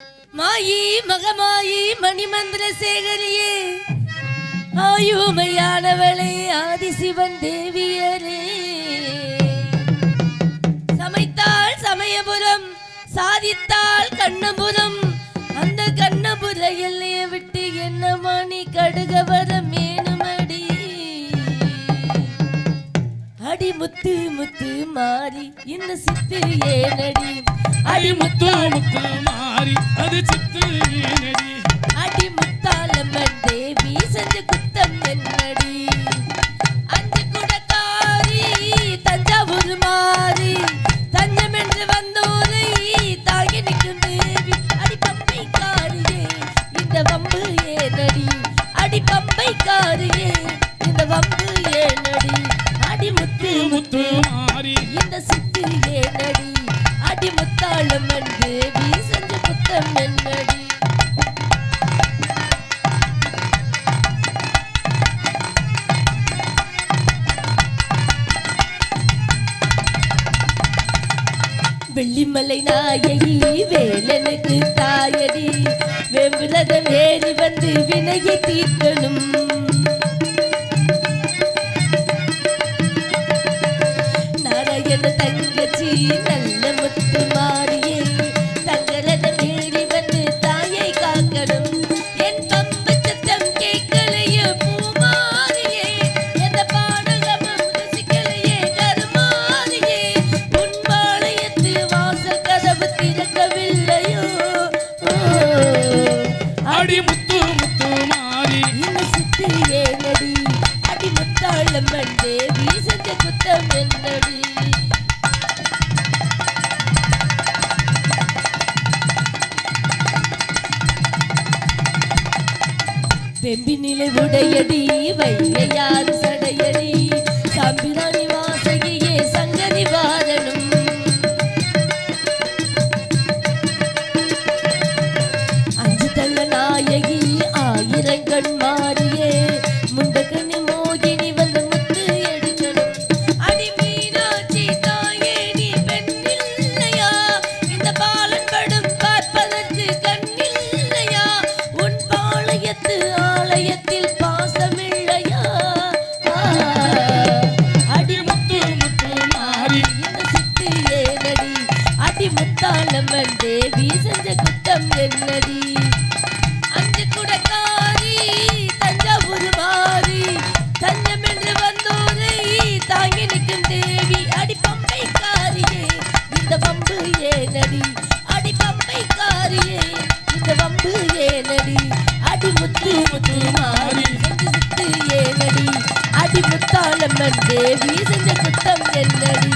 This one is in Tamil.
மாயி மகமாயி மணிமந்திர சேகரியே ஆயுமையானவளே ஆதிசிவன் தேவியரே. சமைத்தாள் சமயபுரம் சாதித்தாள் கண்ணபுரம் அந்த கண்ணபுர எல்லையை விட்டு என்ன மணி கடுக முத்து மாறி இந்த சித்து ஏனடி? அடி முத்து முத்து மாறி அது சித்து நெடி அடி முத்தாலம்மன் தேவி செஞ்ச குத்தம் என்னடி? அஞ்சு குடக்காரி தஞ்சாவூர் மாறி தஞ்சம் என்று வந்தோரை தாங்கி நிற்கும் தேவி அடி பம்பைக்காரியே இந்த வம்பு ஏனடி? அடி பம்பைக்காரியே இந்த வம்பு ஏனடி? அடி முத்து முத்து வெள்ளிமலை நாயகி வேலனுக்கு தாயடி. வெம்புலகம் ஏறி வந்து வினையை தீர்க்கணும். நாராயண தங்கச்சி நல்ல ஏனடி அடி முத்தாளம்மன் தேவி செஞ்ச குத்தம் என்னடி? வெம்பி நிலை உடையடி வைகையாறு சடையடி. குத்தம் அஞ்சு குடக்காரி தஞ்சாவூர் மாறி தஞ்சம் என்று வந்தோரை தாங்கி நிற்கும் தேவி அடி பம்பைக்காரியே இந்த பம்பு ஏனடி? அடி பம்பைக்காரியே இந்த பம்பு ஏனடி? அடி முத்து முத்து மாறி ஏனடி? அடி முத்தாளம்மன் தேவி செஞ்ச குத்தம் என்னடி?